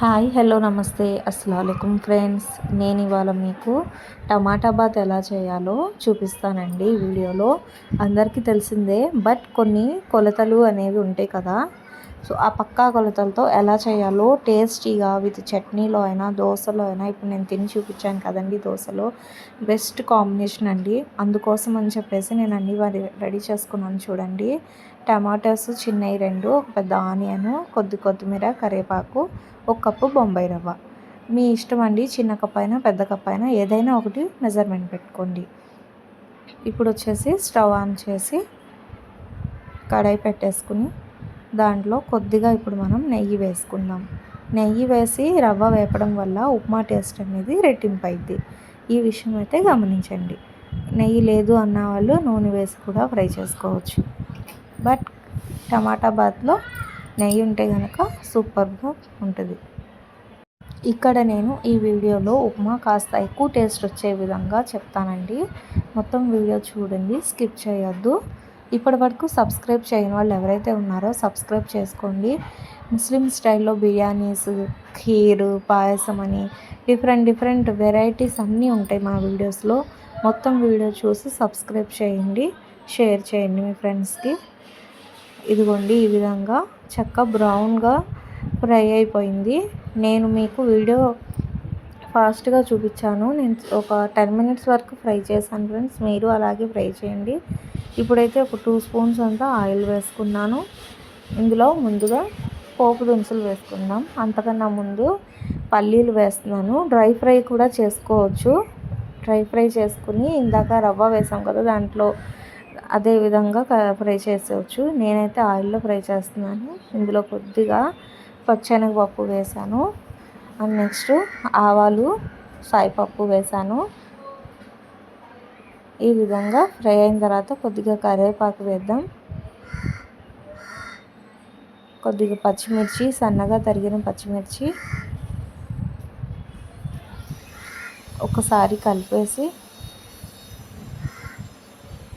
Hi hello నమస్తే. అస్సలం friends. నేను ఇవాళ మీకు టమాటా బాత్ ఎలా చేయాలో చూపిస్తానండి వీడియోలో. అందరికీ తెలిసిందే బట్ కొన్ని కొలతలు అనేవి ఉంటాయి కదా. సో ఆ పక్కా కొలతలతో ఎలా చేయాలో టేస్టీగా విత్ చట్నీలో అయినా దోశలో అయినా ఇప్పుడు నేను తిని చూపించాను కదండి దోశలో. బెస్ట్ కాంబినేషన్ అండి. అందుకోసం అని చెప్పేసి నేను అన్ని రెడీ చేసుకున్నాను చూడండి. టమాటాస్ చిన్నవి రెండు ఒక పెద్ద ఆనియను కొద్ది కొత్తిమీర కరివేపాకు ఒక కప్పు బొంబాయి రవ్వ. మీ ఇష్టం అండి చిన్న కప్ అయినా పెద్ద కప్ అయినా ఏదైనా ఒకటి మెజర్మెంట్ పెట్టుకోండి. ఇప్పుడు వచ్చేసి స్టవ్ ఆన్ చేసి కడాయి పెట్టేసుకుని దాంట్లో కొద్దిగా ఇప్పుడు మనం నెయ్యి వేసుకుందాం. నెయ్యి వేసి రవ్వ వేపడం వల్ల ఉప్మా టేస్ట్ అనేది రెట్టింపు అయింది ఈ విషయం అయితే గమనించండి. నెయ్యి లేదు అన్న వాళ్ళు నూనె వేసి కూడా ఫ్రై చేసుకోవచ్చు. బట్ టమాటా బాత్లో నెయ్యి ఉంటే కనుక సూపర్గా ఉంటుంది. ఇక్కడ నేను ఈ వీడియోలో ఉప్మా కాస్త ఎక్కువ టేస్ట్ వచ్చే విధంగా చెప్తానండి. మొత్తం వీడియో చూడండి స్కిప్ చేయొద్దు. ఇప్పటి వరకు సబ్స్క్రైబ్ చేయని వాళ్ళు ఎవరైతే ఉన్నారో సబ్స్క్రైబ్ చేసుకోండి. ముస్లిం స్టైల్లో బిర్యానీస్ ఖీర్ పాయసం అని డిఫరెంట్ డిఫరెంట్ వెరైటీస్ అన్నీ ఉంటాయి మా వీడియోస్లో. మొత్తం వీడియో చూసి సబ్స్క్రైబ్ చేయండి. షేర్ చేయండి మీ ఫ్రెండ్స్కి. ఇదిగోండి ఈ విధంగా చక్క బ్రౌన్గా ఫ్రై అయిపోయింది. నేను మీకు వీడియో ఫాస్ట్గా చూపించాను. నేను ఒక టెన్ మినిట్స్ వరకు ఫ్రై చేశాను ఫ్రెండ్స్. మీరు అలాగే ఫ్రై చేయండి. ఇప్పుడైతే ఒక టూ స్పూన్స్ అంతా ఆయిల్ వేసుకున్నాను. ఇందులో ముందుగా పోపు దినుసులు వేసుకుందాం. అంతకన్నా ముందు పల్లీలు వేస్తున్నాను. డ్రై ఫ్రై కూడా చేసుకోవచ్చు. డ్రై ఫ్రై చేసుకుని ఇందాక రవ్వ వేసాం కదా దాంట్లో అదే విధంగా ఫ్రై చేసేవచ్చు. నేనైతే ఆయిల్లో ఫ్రై చేస్తున్నాను. ఇందులో కొద్దిగా పచ్చెనగపప్పు వేసాను. అండ్ నెక్స్ట్ ఆవాలు సాయిపప్పు వేసాను. ఈ విధంగా ఫ్రై అయిన తర్వాత కొద్దిగా కరివేపాకు వేద్దాం. కొద్దిగా పచ్చిమిర్చి సన్నగా తరిగిన పచ్చిమిర్చి. ఒకసారి కలిపేసి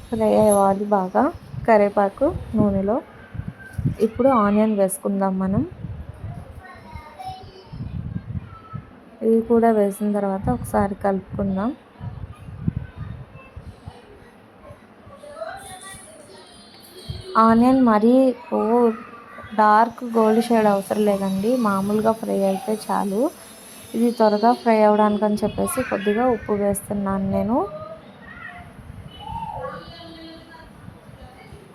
ఫ్రై అవ్వాలి బాగా. కరివేపాకు నూనెలో. ఇప్పుడు ఆనియన్ వేసుకుందాం మనం. ఇవి కూడా వేసిన తర్వాత ఒకసారి కలుపుకుందాం. ఆనియన్ మరీ ఓ డార్క్ గోల్డ్ షేడ్ అవసరం లేదండి. మామూలుగా ఫ్రై అయితే చాలు. ఇది త్వరగా ఫ్రై అవ్వడానికి అని చెప్పేసి కొద్దిగా ఉప్పు వేస్తున్నాను నేను.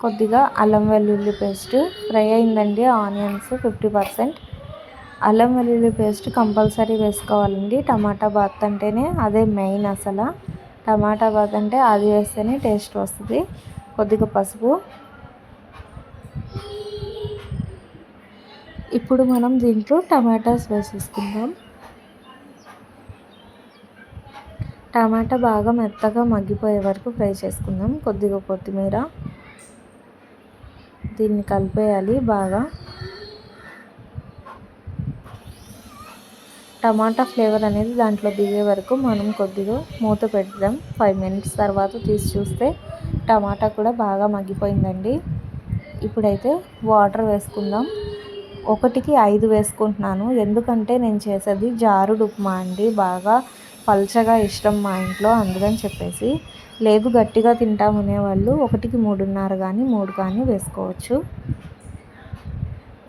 కొద్దిగా అల్లం వెల్లుల్లి పేస్ట్ ఫ్రై అయిందండి ఆనియన్స్ ఫిఫ్టీ పర్సెంట్. అల్లం వెల్లుల్లి పేస్ట్ కంపల్సరీ వేసుకోవాలండి. టమాటా బాత్ అంటేనే అదే మెయిన్ అసలు. టమాటా బాత్ అంటే అది వేస్తేనే టేస్ట్ వస్తుంది. కొద్దిగా పసుపు. ఇప్పుడు మనం దీంట్లో టమాటాస్ వేసేసుకుందాం. టమాటా బాగా మెత్తగా మగ్గిపోయే వరకు ఫ్రై చేసుకుందాం. కొద్దిగా కొత్తిమీర. దీన్ని కలిపేయాలి బాగా. టమాటా ఫ్లేవర్ అనేది దాంట్లో దిగే వరకు మనం కొద్దిగా మూత పెడదాం. ఫైవ్ మినిట్స్ తర్వాత తీసి చూస్తే టమాటా కూడా బాగా మగ్గిపోయిందండి. ఇప్పుడైతే వాటర్ వేసుకుందాం. ఒకటికి ఐదు వేసుకుంటున్నాను. ఎందుకంటే నేను చేసేది జారుడు ఉప్మా అండి. బాగా పల్చగా ఇష్టం మా ఇంట్లో అందుకని చెప్పేసి లేదు గట్టిగా తింటామనే వాళ్ళు ఒకటికి మూడున్నర కానీ మూడు కానీ వేసుకోవచ్చు.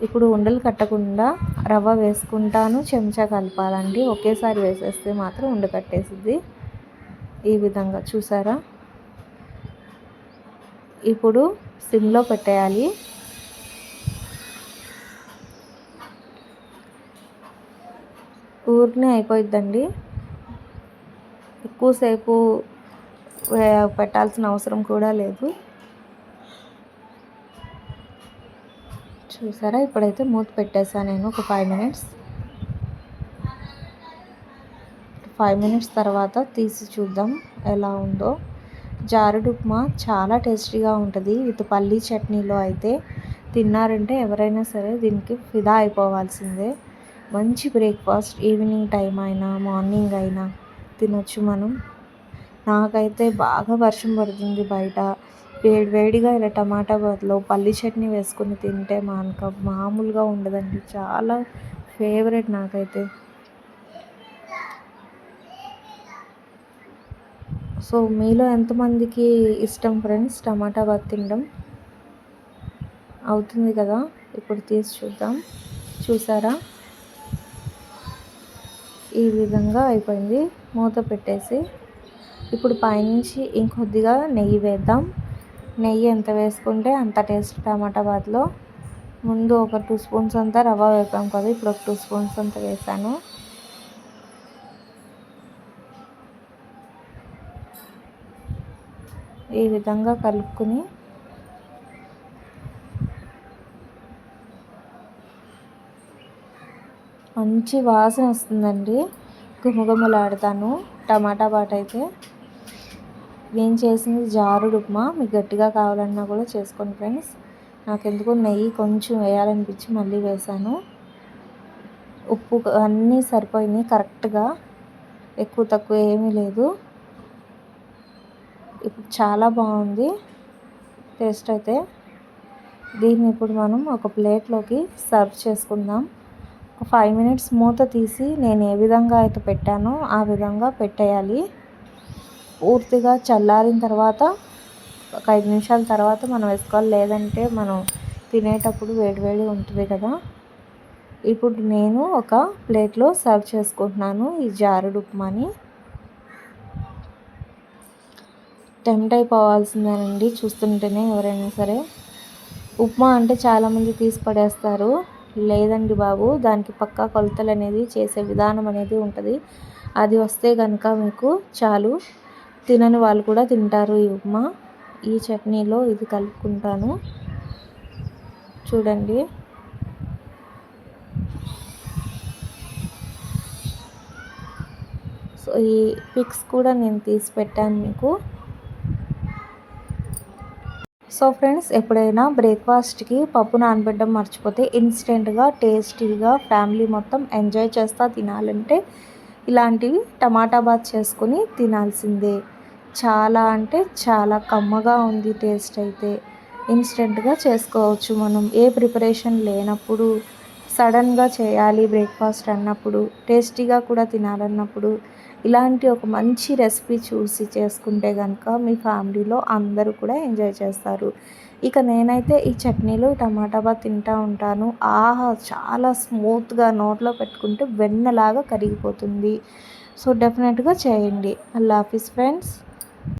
ఇప్పుడు ఉండలు కట్టకుండా రవ్వ వేసుకుంటాను చెంచా కలపాలండి. ఒకేసారి వేసేస్తే మాత్రం ఉండ కట్టేసిద్ది. ఈ విధంగా చూసారా? ఇప్పుడు సిమ్లో పెట్టేయాలి. ఊరినే అయిపోయిద్దండి. ఎక్కువసేపు పెట్టాల్సిన అవసరం కూడా లేదు. చూసారా? ఇప్పుడైతే మూత పెట్టేసాను నేను ఒక ఫైవ్ మినిట్స్. ఫైవ్ మినిట్స్ తర్వాత తీసి చూద్దాం ఎలా ఉందో. జారుడు ఉప్మా చాలా టేస్టీగా ఉంటుంది. విత్ పల్లీ చట్నీలో అయితే తిన్నారంటే ఎవరైనా సరే దీనికి ఫిదా అయిపోవాల్సిందే. మంచి బ్రేక్ఫాస్ట్ ఈవినింగ్ టైం అయినా మార్నింగ్ అయినా. తినొచ్చు మనం. నాకైతే బాగా వర్షం పడుతుంది బయట. వేడి వేడిగా ఇలా టమాటా బదులు పల్లి చట్నీ వేసుకుని తింటే మనకు మామూలుగా ఉండదండి. చాలా ఫేవరెట్ నాకైతే. సో మీలో ఎంతమందికి ఇష్టం ఫ్రెండ్స్? టమాటా బాత్ తినడం అవుతుంది కదా? ఇప్పుడు తీసి చూద్దాం. చూసారా? ఈ విధంగా అయిపోయింది. మూత పెట్టేసి ఇప్పుడు పైనుంచి ఇంకొద్దిగా నెయ్యి వేద్దాం. నెయ్యి ఎంత వేసుకుంటే అంత టేస్ట్ టమాటా బాత్లో. ముందు ఒక టూ స్పూన్స్ అంతా రవ్వ వేపాం కదా ఇప్పుడు ఒక టూ స్పూన్స్ అంతా వేసాను. ఈ విధంగా కలుపుకుని మంచి వాసన వస్తుందండి. గుమగుమలాడతాను టమాటా బాట అయితే నేను చేసింది? జారుడు ఉప్మా. మీకు గట్టిగా కావాలన్నా కూడా చేసుకోండి ఫ్రెండ్స్. నాకెందుకు నెయ్యి కొంచెం వేయాలనిపించి మళ్ళీ వేసాను ఉప్పు అన్నీ సరిపోయినాయి కరెక్ట్గా. ఎక్కువ తక్కువ ఏమీ లేదు. ఇప్పుడు చాలా బాగుంది టేస్ట్ అయితే. దీన్ని ఇప్పుడు మనం ఒక ప్లేట్లోకి సర్వ్ చేసుకుందాం. ఫైవ్ మినిట్స్ మూత తీసి నేను ఏ విధంగా అయితే పెట్టానో ఆ విధంగా పెట్టేయాలి. పూర్తిగా చల్లారిన తర్వాత ఒక ఐదు నిమిషాల తర్వాత మనం వేసుకోవాలి. లేదంటే మనం తినేటప్పుడు వేడివేడి ఉంటుంది కదా. ఇప్పుడు నేను ఒక ప్లేట్లో సర్వ్ చేసుకుంటున్నాను ఈ జారుడు ఉప్మాని. టెంప్ట్ అయిపోవాల్సిందేనండి చూస్తుంటేనే ఎవరైనా సరే. ఉప్మా అంటే చాలామంది తీసి పడేస్తారు. లేదండి బాబు. దానికి పక్కా కొలతలు అనేది చేసే విధానం అనేది ఉంటుంది. అది వస్తే కనుక మీకు చాలు. తినని వాళ్ళు కూడా తింటారు ఈ ఉప్మా. ఈ చట్నీలో ఇది కలుపుకుంటాను. చూడండి. సో ఈ పిక్స్ కూడా నేను తీసి పెట్టాను మీకు. సో ఫ్రెండ్స్ ఎప్పుడైనా బ్రేక్ఫాస్ట్కి పప్పు నానబెట్టడం మర్చిపోతే ఇన్స్టెంట్గా టేస్టీగా ఫ్యామిలీ మొత్తం ఎంజాయ్ చేస్తూ తినాలంటే ఇలాంటివి టమాటా బాత్ చేసుకొని తినాల్సిందే. చాలా అంటే చాలా కమ్మగా ఉంది టేస్ట్ అయితే. ఇన్స్టెంట్గా చేసుకోవచ్చు మనం. ఏ ప్రిపరేషన్ లేనప్పుడు సడన్గా చేయాలి బ్రేక్ఫాస్ట్ అన్నప్పుడు టేస్టీగా కూడా తినాలన్నప్పుడు ఇలాంటి ఒక మంచి రెసిపీ చూసి చేసుకుంటే కనుక మీ ఫ్యామిలీలో అందరూ కూడా ఎంజాయ్ చేస్తారు. ఇక నేనైతే ఈ చట్నీలు టమాటా బాత్ తింటూ ఉంటాను. ఆహా! చాలా స్మూత్గా నోట్లో పెట్టుకుంటే వెన్నలాగా కరిగిపోతుంది. సో డెఫినెట్గా చేయండి. అల్లా ఆఫీస్ ఫ్రెండ్స్.